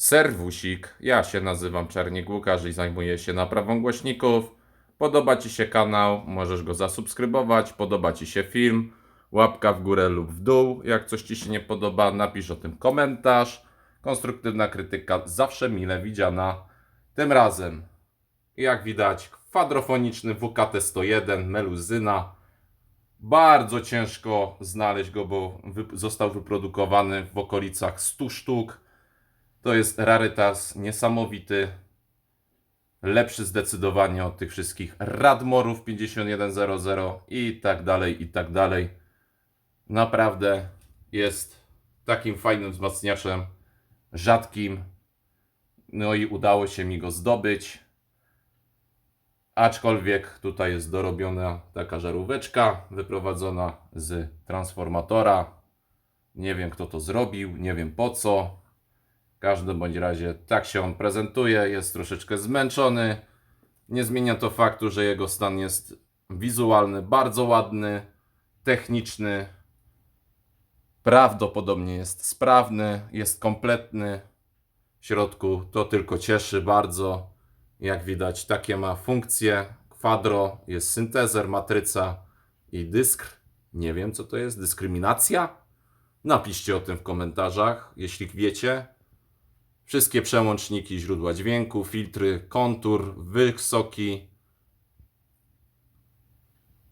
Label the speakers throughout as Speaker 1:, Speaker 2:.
Speaker 1: Serwusik, ja się nazywam Czarnik Łukasz i zajmuję się naprawą głośników. Podoba Ci się kanał, możesz go zasubskrybować, podoba Ci się film, łapka w górę lub w dół. Jak coś Ci się nie podoba, napisz o tym komentarz. Konstruktywna krytyka zawsze mile widziana. Tym razem, jak widać, kwadrofoniczny WKT-101 Meluzyna. Bardzo ciężko znaleźć go, bo został wyprodukowany w okolicach 100 sztuk. To jest rarytas niesamowity. Lepszy zdecydowanie od tych wszystkich Radmorów 5100 i tak dalej, i tak dalej. Naprawdę jest takim fajnym wzmacniaczem, rzadkim. No i udało się mi go zdobyć. Aczkolwiek tutaj jest dorobiona taka żaróweczka, wyprowadzona z transformatora. Nie wiem kto to zrobił, nie wiem po co. Każdym bądź razie tak się on prezentuje, jest troszeczkę zmęczony. Nie zmienia to faktu, że jego stan jest wizualny, bardzo ładny, techniczny. Prawdopodobnie jest sprawny, jest kompletny. W środku to tylko cieszy bardzo. Jak widać, takie ma funkcje. Kwadro, jest syntezer, matryca i dyskr. Nie wiem, co to jest. Dyskryminacja? Napiszcie o tym w komentarzach, jeśli wiecie. Wszystkie przełączniki, źródła dźwięku, filtry, kontur, wysoki,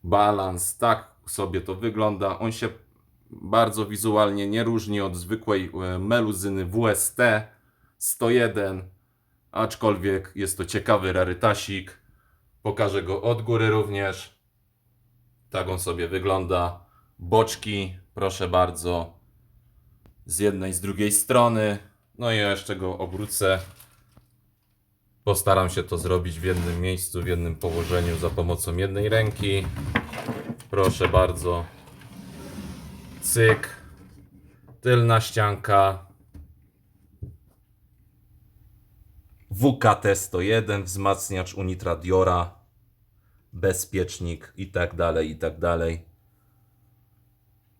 Speaker 1: balans. Tak sobie to wygląda. On się bardzo wizualnie nie różni od zwykłej e, meluzyny WST 101 aczkolwiek jest to ciekawy rarytasik. Pokażę go od góry również. Tak on sobie wygląda. Boczki, proszę bardzo, z jednej, z drugiej strony. No i ja jeszcze go obrócę. Postaram się to zrobić w jednym miejscu, w jednym położeniu za pomocą jednej ręki. Proszę bardzo. Cyk. Tylna ścianka. WKT-101, wzmacniacz Unitradiora, bezpiecznik i tak dalej, i tak dalej.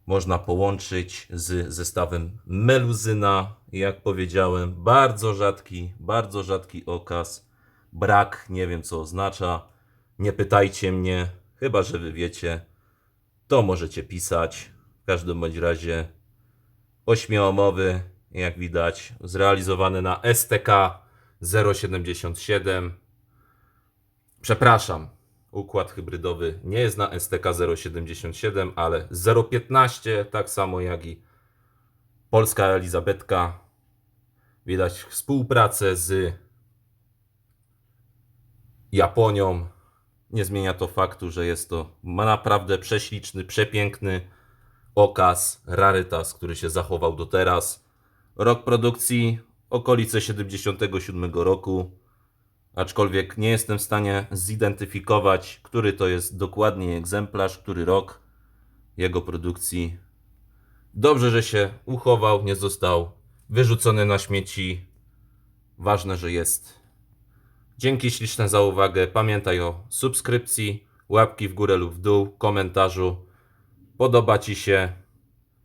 Speaker 1: Można połączyć z zestawem meluzyna. Jak powiedziałem, bardzo rzadki, bardzo rzadki okaz. Brak, nie wiem co oznacza. Nie pytajcie mnie, chyba że wy wiecie. To możecie pisać. W każdym bądź razie ośmioomowy, jak widać, zrealizowany na STK 077. Przepraszam, układ hybrydowy nie jest na STK 077, ale 015, tak samo jak i polska Elizabetka. Widać współpracę z Japonią. Nie zmienia to faktu, że jest to naprawdę prześliczny, przepiękny okaz, rarytas, który się zachował do teraz. Rok produkcji okolice 77 roku. Aczkolwiek nie jestem w stanie zidentyfikować, który to jest dokładnie egzemplarz, który rok jego produkcji. Dobrze, że się uchował, nie został wyrzucony na śmieci. Ważne, że jest. Dzięki śliczne za uwagę. Pamiętaj o subskrypcji, łapki w górę lub w dół, komentarzu. Podoba Ci się?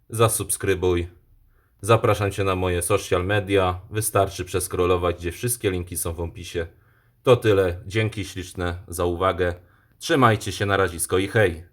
Speaker 1: Zasubskrybuj. Zapraszam Cię na moje social media. Wystarczy przeskrolować, gdzie wszystkie linki są w opisie. To tyle. Dzięki śliczne za uwagę. Trzymajcie się na razisko i hej!